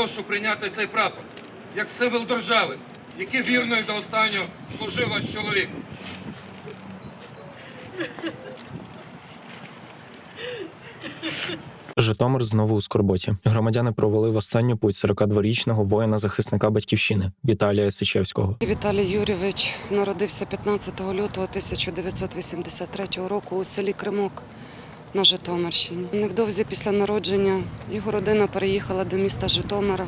прошу прийняти цей прапор як символ держави, який вірно і до останнього служив ваш чоловік. Житомир знову у скорботі. Громадяни провели в останню путь 42-річного воїна-захисника батьківщини Віталія Сичевського. Віталій Юрійович народився 15 лютого 1983 року у селі Кримок на Житомирщині. Невдовзі після народження його родина переїхала до міста Житомира,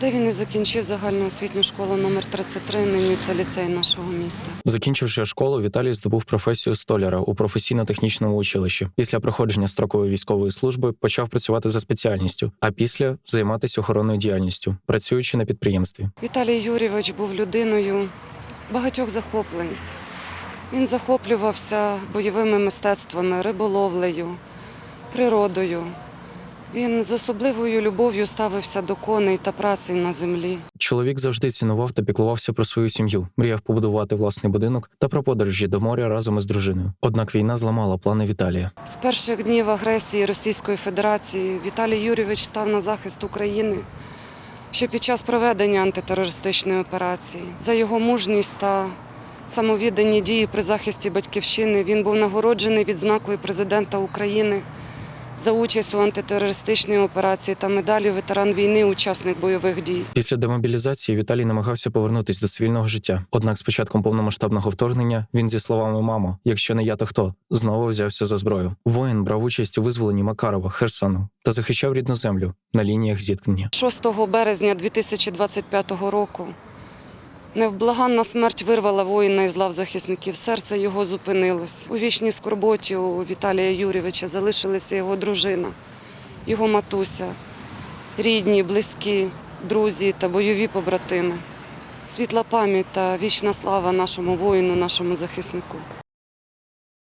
де він і закінчив загальну освітню школу номер 33 нині це ліцей нашого міста. Закінчивши школу, Віталій здобув професію столяра у професійно-технічному училищі. Після проходження строкової військової служби почав працювати за спеціальністю, а після займатися охоронною діяльністю, працюючи на підприємстві. Віталій Юрійович був людиною багатьох захоплень. Він захоплювався бойовими мистецтвами, риболовлею, природою. Він з особливою любов'ю ставився до коней та праці на землі. Чоловік завжди цінував та піклувався про свою сім'ю, мріяв побудувати власний будинок та про подорожі до моря разом із дружиною. Однак війна зламала плани Віталія. З перших днів агресії Російської Федерації Віталій Юрійович став на захист України ще під час проведення антитерористичної операції. За його мужність та самовіддані дії при захисті батьківщини він був нагороджений відзнакою президента України за участь у антитерористичній операції та медаллю ветеран війни, учасник бойових дій. Після демобілізації Віталій намагався повернутись до цивільного життя. Однак з початком повномасштабного вторгнення він зі словами мамо, якщо не я, то хто знову взявся за зброю. Воїн брав участь у визволенні Макарова, Херсону та захищав рідну землю на лініях зіткнення. 6 березня 2025 року невблаганна смерть вирвала воїна із лав захисників. Серце його зупинилось. У вічній скорботі у Віталія Юрійовича залишилася його дружина, його матуся, рідні, близькі, друзі та бойові побратими. Світла пам'ять та вічна слава нашому воїну, нашому захиснику.